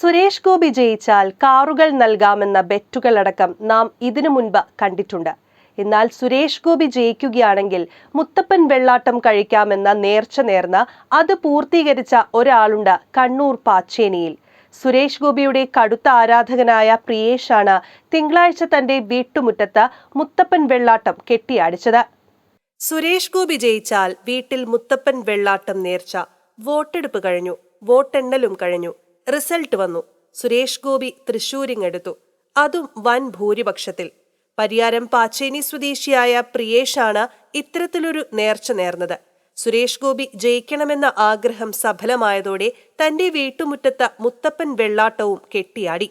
സുരേഷ് ഗോപി ജയിച്ചാൽ കാറുകൾ നൽകാമെന്ന ബെറ്റുകളടക്കം നാം ഇതിനു മുൻപ് കണ്ടിട്ടുണ്ട്. എന്നാൽ സുരേഷ് ഗോപി ജയിക്കുകയാണെങ്കിൽ മുത്തപ്പൻ വെള്ളാട്ടം കഴിക്കാമെന്ന നേർച്ച നേർന്ന അത് പൂർത്തീകരിച്ച ഒരാളുണ്ട് കണ്ണൂർ പാച്ചേനിയിൽ. സുരേഷ് ഗോപിയുടെ കടുത്ത ആരാധകനായ പ്രിയേഷാണ് തിങ്കളാഴ്ച തന്റെ വീട്ടുമുറ്റത്ത് മുത്തപ്പൻ വെള്ളാട്ടം കെട്ടിയാടിച്ചത്. സുരേഷ് ഗോപി ജയിച്ചാൽ വീട്ടിൽ മുത്തപ്പൻ വെള്ളാട്ടം നേർച്ച വോട്ടെടുപ്പ് കഴിഞ്ഞു. വോട്ടെണ്ണലും കഴിഞ്ഞു. റിസൾട്ട് വന്നു. സുരേഷ് ഗോപി തൃശൂരിങ്ങെടുത്തു. അതും വൻ ഭൂരിപക്ഷത്തിൽ. പരിയാരം പാച്ചേനി സ്വദേശിയായ പ്രിയേഷാണ് ഇത്തരത്തിലൊരു നേർച്ച നേർന്നത്. സുരേഷ് ഗോപി ജയിക്കണമെന്ന ആഗ്രഹം സഫലമായതോടെ തന്റെ വീട്ടുമുറ്റത്ത മുത്തപ്പൻ വെള്ളാട്ടവും കെട്ടിയാടി.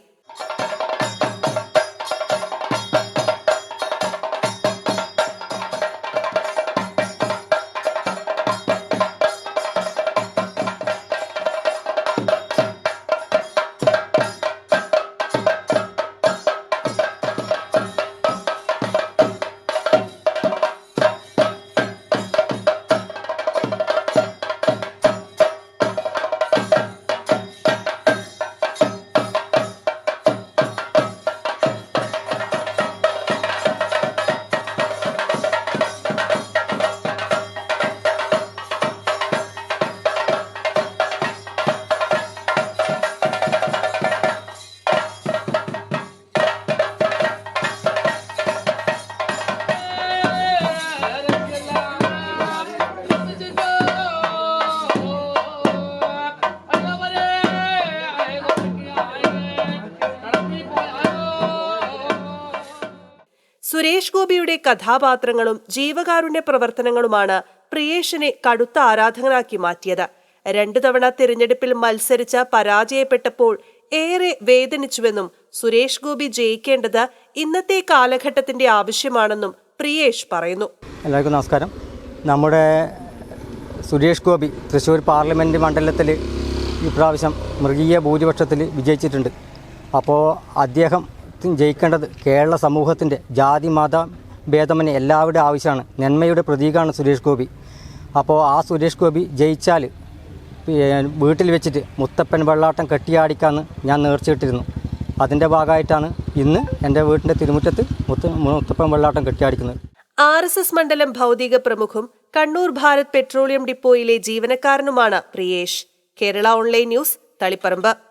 സുരേഷ് ഗോപിയുടെ കഥാപാത്രങ്ങളും ജീവകാരുണ്യ പ്രവർത്തനങ്ങളുമാണ് പ്രിയേഷിനെ കടുത്ത ആരാധകനാക്കി മാറ്റിയത്. രണ്ടു തവണ തിരഞ്ഞെടുപ്പിൽ മത്സരിച്ച പരാജയപ്പെട്ടപ്പോൾ ഏറെ വേദനിച്ചുവെന്നും സുരേഷ് ഗോപി ജയിക്കേണ്ടത് ഇന്നത്തെ കാലഘട്ടത്തിന്റെ ആവശ്യമാണെന്നും പ്രിയേഷ് പറയുന്നു. എല്ലാവർക്കും നമസ്കാരം. നമ്മുടെ സുരേഷ് ഗോപി തൃശ്ശൂർ പാർലമെന്റ് മണ്ഡലത്തിൽ ഇപ്രാവശ്യം മൃഗീയ ഭൂരിപക്ഷത്തിൽ വിജയിച്ചിട്ടുണ്ട്. അപ്പോൾ അദ്ദേഹം ജയിക്കേണ്ടത് കേരള സമൂഹത്തിന്റെ ജാതി മത ഭേദമന്യേ എല്ലാവരുടെ ആവശ്യമാണ്. നന്മയുടെ പ്രതീകമാണ് സുരേഷ് ഗോപി. അപ്പോൾ ആ സുരേഷ് ഗോപി ജയിച്ചാൽ വീട്ടിൽ വെച്ചിട്ട് മുത്തപ്പൻ വെള്ളാട്ടം കെട്ടിയാടിക്കാന്ന് ഞാൻ നേർച്ചയിട്ടിരുന്നു. അതിന്റെ ഭാഗമായിട്ടാണ് ഇന്ന് എന്റെ വീട്ടിന്റെ തിരുമുറ്റത്ത് മുത്ത മുത്തപ്പൻ വെള്ളാട്ടം കെട്ടിയാടിക്കുന്നത്. ആർ എസ് എസ് മണ്ഡലം ഭൗതിക പ്രമുഖും കണ്ണൂർ ഭാരത് പെട്രോളിയം ഡിപ്പോയിലെ ജീവനക്കാരനുമാണ് Priyesh. Kerala online news Taliparamba.